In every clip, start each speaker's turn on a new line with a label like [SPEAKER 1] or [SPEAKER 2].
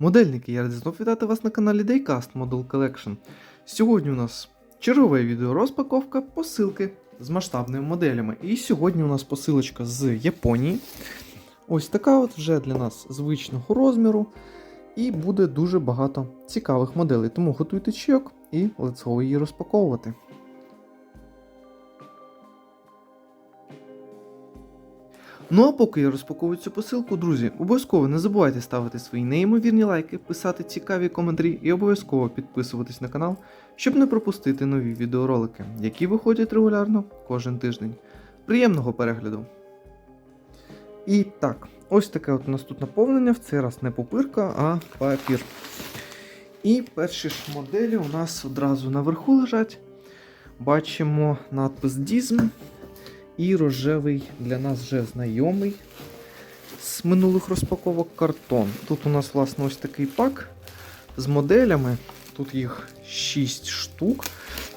[SPEAKER 1] Модельники, я радий знов вітати вас на каналі Daycast Model Collection. Сьогодні у нас чергове відео розпаковка посилки з масштабними моделями. І сьогодні у нас посилочка з Японії. Ось така от вже для нас звичного розміру. І буде дуже багато цікавих моделей. Тому готуйте чайок і let's go її розпаковувати. Ну а поки я розпаковую цю посилку, друзі, обов'язково не забувайте ставити свої неймовірні лайки, писати цікаві коментарі і обов'язково підписуватись на канал, щоб не пропустити нові відеоролики, які виходять регулярно кожен тиждень. Приємного перегляду! І так, ось таке от у нас тут наповнення, в цей раз не пупирка, а папір. І перші ж моделі у нас одразу наверху лежать. Бачимо надпис Дізм і рожевий для нас вже знайомий з минулих розпаковок картон. Тут у нас, власне, ось такий пак з моделями. Тут їх 6 штук.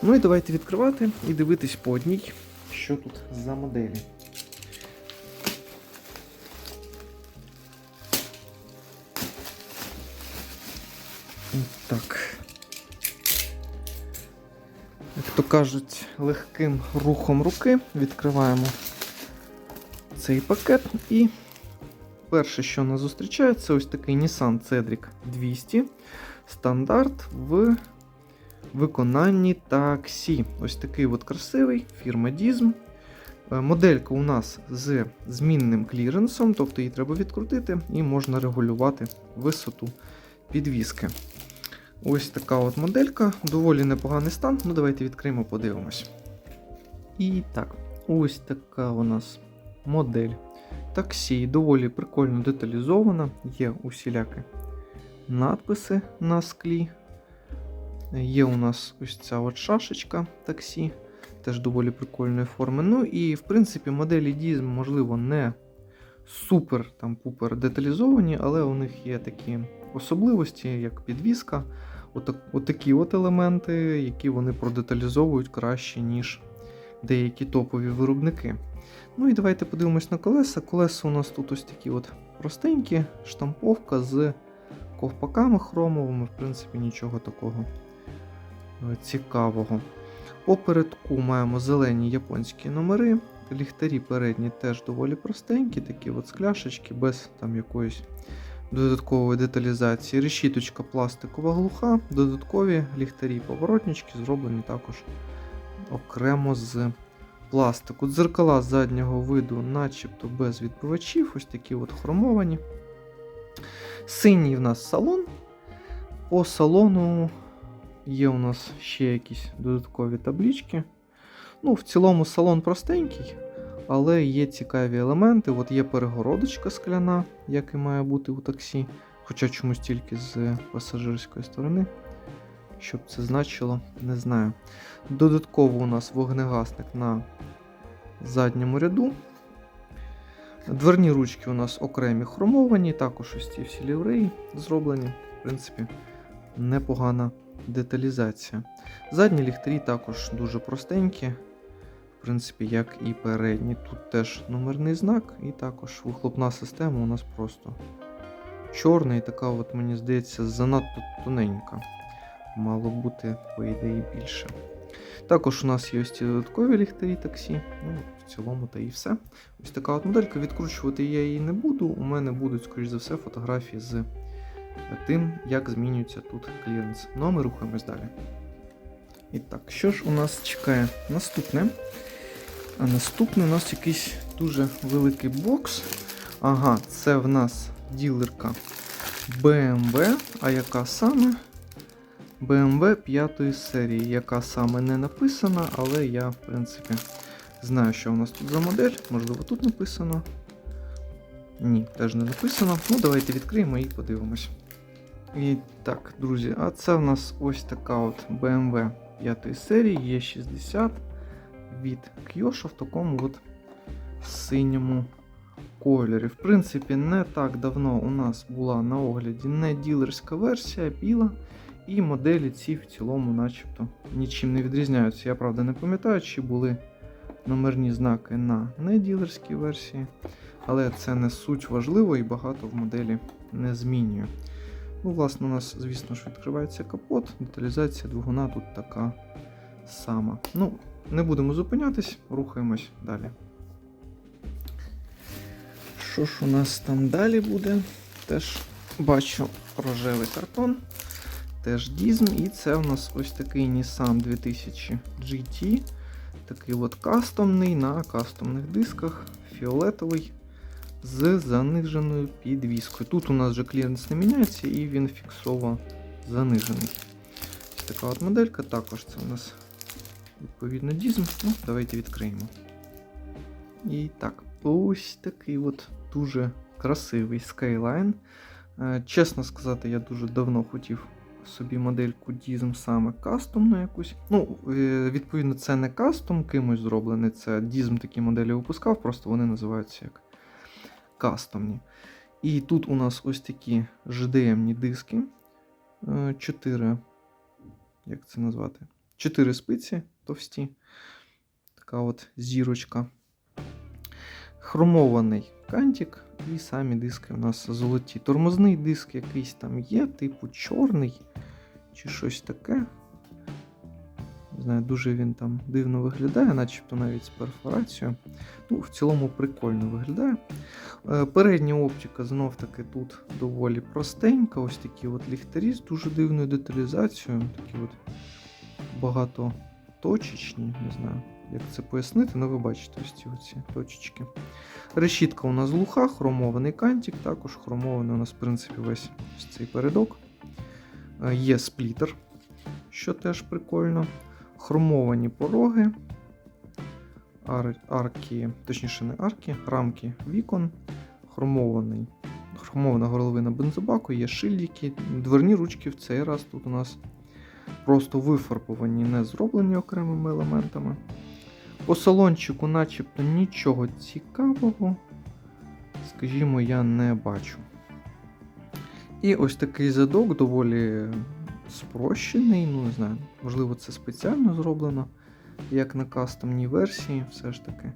[SPEAKER 1] Ну і давайте відкривати і дивитись по одній, що тут за моделі. Так. Як то кажуть, легким рухом руки відкриваємо цей пакет. І перше, що нас зустрічає, це ось такий Nissan Cedric 200 стандарт в виконанні таксі. Ось такий от красивий фірма Dism. Е, Моделька у нас з змінним кліренсом, тобто її треба відкрутити і можна регулювати висоту підвіски. Ось така от моделька, доволі непоганий стан. Ну, давайте відкриємо, подивимось. І так, ось така у нас модель таксі, доволі прикольно деталізована, є усілякі надписи на склі. Є у нас ось ця от шашечка таксі, теж доволі прикольної форми. Ну і в принципі моделі Dism, можливо, не супер там пупер деталізовані, але у них є такі особливості, як підвіска. Отак, отакі от елементи, які вони продеталізовують краще, ніж деякі топові виробники. Ну і давайте подивимось на колеса. Колеса у нас тут ось такі от простенькі, штамповка з ковпаками хромовими, в принципі, нічого такого е, цікавого. Попередку маємо зелені японські номери. Ліхтарі передні теж доволі простенькі, такі от скляшечки, без там якоїсь додаткової деталізації. Решіточка пластикова глуха, додаткові ліхтарі поворотнички зроблені також окремо з пластику. Дзеркала заднього виду, начебто без відбивачів, ось такі от хромовані. Синій в нас салон. По салону є у нас ще якісь додаткові таблічки. Ну, В цілому салон простенький, але є цікаві елементи. От є перегородочка скляна, як і має бути у таксі, хоча чомусь тільки з пасажирської сторони. Щоб це значило, не знаю. Додатково у нас вогнегасник на задньому ряду. Дверні ручки у нас окремі хромовані, також ось ці всі лівреї зроблені. В принципі, непогана деталізація. Задні ліхтарі також дуже простенькі, в принципі, як і передні. Тут теж номерний знак, і також вихлопна система у нас просто чорна і така, от, мені здається, занадто тоненька. Мало бути, по ідеї, більше. Також у нас є ось ці додаткові ліхтарі таксі. Ну, в цілому та і все. Ось така от моделька. Відкручувати я її не буду. У мене будуть, скоріш за все, фотографії з тим, як змінюється тут кліренс. Ну а ми рухаємось далі. І так, що ж у нас чекає наступне? А наступне у нас якийсь дуже великий бокс. Ага, це в нас ділерка BMW. А яка саме? BMW 5 серії, яка саме не написана, але я, в принципі, знаю, що у нас тут за модель. Можливо, тут написано. Ні, теж не написано. Ну, давайте відкриємо і подивимось. І так, друзі, а це в нас ось така от BMW 5 серії Е60 від Kyosho в такому от синьому кольорі. В принципі, не так давно у нас була на огляді не ділерська версія, біла. І моделі ці в цілому, начебто, нічим не відрізняються. Я правда не пам'ятаю, чи були номерні знаки на неділерській версії, але це не суть важливо і багато в моделі не змінює. Ну, власне, у нас, звісно ж, відкривається капот, деталізація двигуна тут така сама. Ну, не будемо зупинятись, рухаємось далі. Що ж у нас там далі буде? Теж бачу рожевий картон, теж дізм, і це у нас ось такий Nissan 2000 GT. Такий от кастомний на кастомних дисках, фіолетовий з заниженою підвіскою. Тут у нас вже кліренс не міняється і він фіксово занижений. Така от моделька, також це у нас відповідно дізм. Ну, давайте відкриємо. І так, ось такий от дуже красивий Skyline. Е, Чесно сказати, я дуже давно хотів собі модельку Дізм саме кастомну якусь. Ну, е, відповідно, це не кастом кимось зроблений, це Дізм такі моделі випускав, просто вони називаються як кастомні. І тут у нас ось такі JDM-ні диски. 4. Як це назвати? 4 спиці товсті. Така от зірочка. Хромований кантик, і самі диски у нас золоті. Тормозний диск якийсь там є, типу чорний чи щось таке. Не знаю, дуже він там дивно виглядає, начебто навіть з перфорацією. Ну, в цілому прикольно виглядає. Е, Передня оптика знов таки тут доволі простенька. Ось такі от ліхтарі з дуже дивною деталізацією. Такі от багатоточечні, не знаю, як це пояснити, але ви бачите ось ці оці точечки. Решітка у нас глуха, хромований кантик, також хромований у нас, в принципі, весь ось цей передок. Е, Є сплітер, що теж прикольно. Хромовані пороги, ар- арки, точніше не арки, рамки вікон, хромований, хромована горловина бензобаку, є шильдики, дверні ручки в цей раз тут у нас просто вифарбовані, не зроблені окремими елементами. По салончику, начебто, нічого цікавого, скажімо, я не бачу. І ось такий задок доволі спрощений, ну не знаю, можливо, це спеціально зроблено, як на кастомній версії, все ж таки.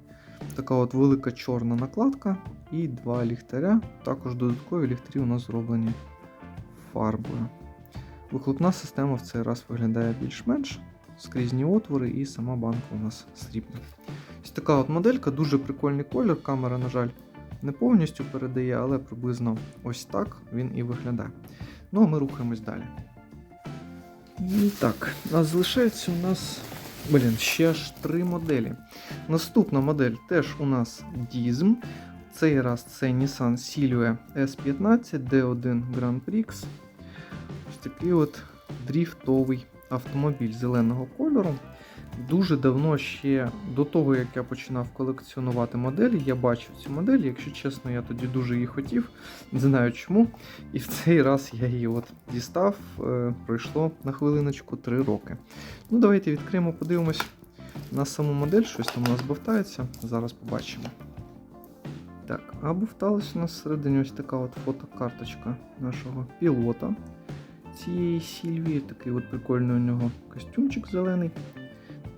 [SPEAKER 1] Така от велика чорна накладка і два ліхтаря. Також додаткові ліхтарі у нас зроблені фарбою. Вихлопна система в цей раз виглядає більш-менш скрізні отвори, і сама банка у нас срібна. Ось така от моделька, дуже прикольний колір. Камера, на жаль, не повністю передає, але приблизно ось так він і виглядає. Ну а ми рухаємось далі. І так, а залишається у нас. Блін, ще аж три моделі. Наступна модель теж у нас Dizm. Цей раз це Nissan Silvia S15 D1 Grand Prix. Такий от дріфтовий автомобіль зеленого кольору. Дуже давно ще до того, як я починав колекціонувати моделі, я бачив цю модель. Якщо чесно, я тоді дуже її хотів, не знаю чому. І в цей раз я її от дістав. Е, Пройшло на хвилиночку 3 роки. Ну, давайте відкриємо, подивимось на саму модель, щось там у нас бовтається. Зараз побачимо. Так, а бовталась у нас всередині ось така от фотокарточка нашого пілота цієї Сільвії. Такий от прикольний у нього костюмчик зелений.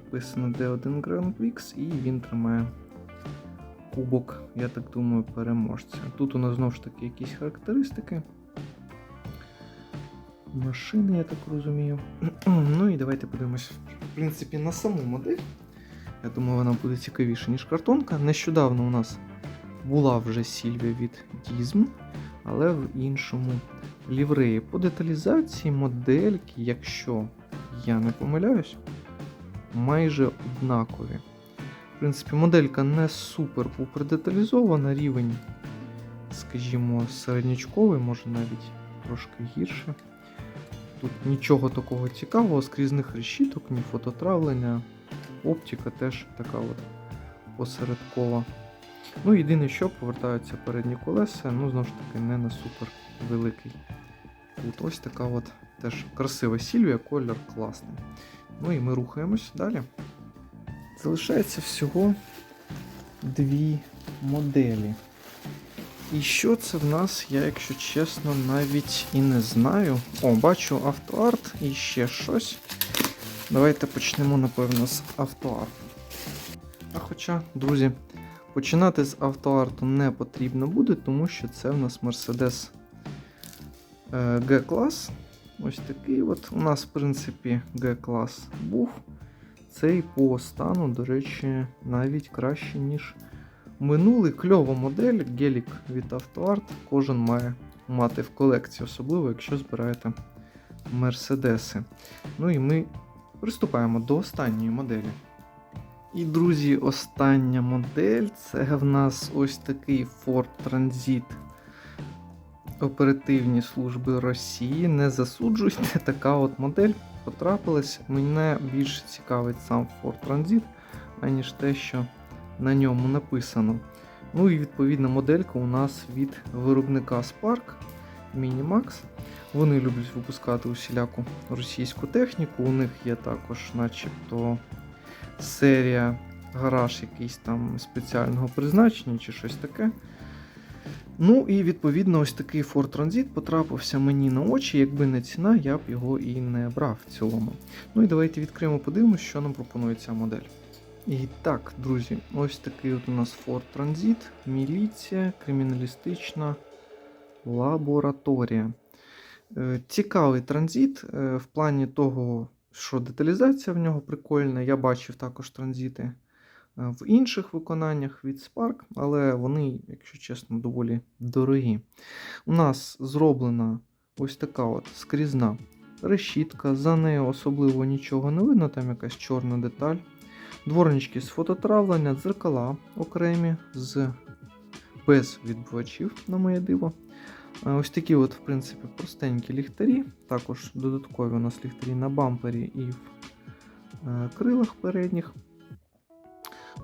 [SPEAKER 1] Написано D1 Grand Prix, і він тримає кубок, я так думаю, переможця. Тут у нас знову ж таки якісь характеристики. Машини, я так розумію. ну і давайте подивимось, в принципі, на саму модель. Я думаю, вона буде цікавіша, ніж картонка. Нещодавно у нас була вже Сільвія від Дізм, але в іншому лівреї. По деталізації модельки, якщо я не помиляюсь, майже однакові. В принципі, моделька не супер-пупер деталізована, рівень, скажімо, середнячковий, може навіть трошки гірше. Тут нічого такого цікавого, скрізних решіток, ні фототравлення, оптика теж така от посередкова. Ну, єдине, що повертаються передні колеса, ну, знову ж таки, не на супер великий. Тут ось така от теж красива Сільвія, колір класний. Ну і ми рухаємось далі. Залишається всього дві моделі. І що це в нас, я, якщо чесно, навіть і не знаю. О, бачу автоарт і ще щось. Давайте почнемо, напевно, з автоарту. А хоча, друзі, починати з автоарту не потрібно буде, тому що це в нас Mercedes G-клас. Ось такий от. У нас, в принципі, G-клас був. Цей по стану, до речі, навіть краще, ніж минулий. Кльова модель, гелік від AutoArt. Кожен має мати в колекції, особливо, якщо збираєте мерседеси. Ну і ми приступаємо до останньої моделі. І, друзі, остання модель це в нас ось такий Ford Transit оперативні служби Росії. Не засуджуйте, така от модель потрапилась. Мене більше цікавить сам Ford Transit, аніж те, що на ньому написано. Ну і відповідна моделька у нас від виробника Spark Minimax. Вони люблять випускати усіляку російську техніку. У них є також, начебто, серія гараж якийсь там спеціального призначення чи щось таке. Ну і відповідно ось такий Ford Transit потрапився мені на очі. Якби не ціна, я б його і не брав в цілому. Ну і давайте відкриємо, подивимось, що нам пропонує ця модель. І так, друзі, ось такий от у нас Ford Transit, міліція, криміналістична лабораторія. Е, Цікавий транзит е, в плані того, що деталізація в нього прикольна. Я бачив також транзити в інших виконаннях від Spark, але вони, якщо чесно, доволі дорогі. У нас зроблена ось така от скрізна решітка, за нею особливо нічого не видно, там якась чорна деталь. Дворнички з фототравлення, дзеркала окремі з без відбивачів, на моє диво. Е, Ось такі, от, в принципі, простенькі ліхтарі. Також додаткові у нас ліхтарі на бампері і в е, крилах передніх.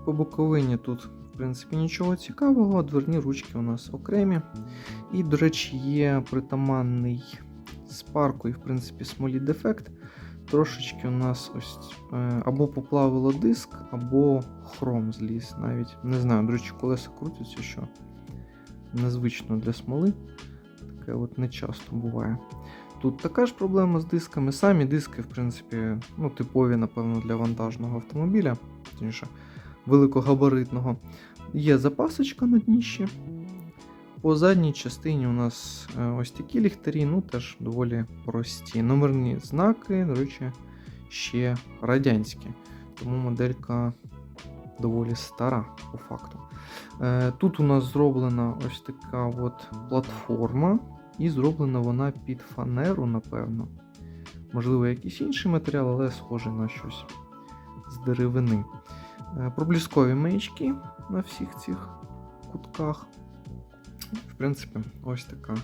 [SPEAKER 1] По боковині тут, в принципі, нічого цікавого. Дверні ручки у нас окремі. І, до речі, є притаманний спарку і, в принципі, смолі дефект. Трошечки у нас ось е, або поплавило диск, або хром зліз. Навіть не знаю, до речі, колеса крутяться, що незвично для смоли. Таке от не часто буває. Тут така ж проблема з дисками. Самі диски, в принципі, ну, типові, напевно, для вантажного автомобіля, точніше, великогабаритного. Є запасочка на дніщі. По задній частині у нас е, ось такі ліхтарі, ну теж доволі прості. Номерні знаки, до речі, ще радянські. Тому моделька доволі стара, по факту. Е, Тут у нас зроблена ось така от платформа, і зроблена вона під фанеру, напевно. Можливо, якийсь інший матеріал, але схожий на щось з деревини. Е, Пробліскові маячки на всіх цих кутках. В принципі, ось така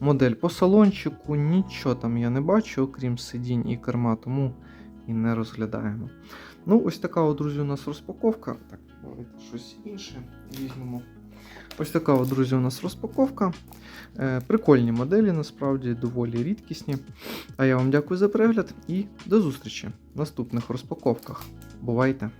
[SPEAKER 1] модель. По салончику нічого там я не бачу, окрім сидінь і керма, тому і не розглядаємо. Ну, ось така, от, друзі, у нас розпаковка. Так, давайте щось інше візьмемо. Ось така, от, друзі, у нас розпаковка. Е, прикольні моделі, насправді, доволі рідкісні. А я вам дякую за перегляд і до зустрічі в наступних розпаковках. Бувайте!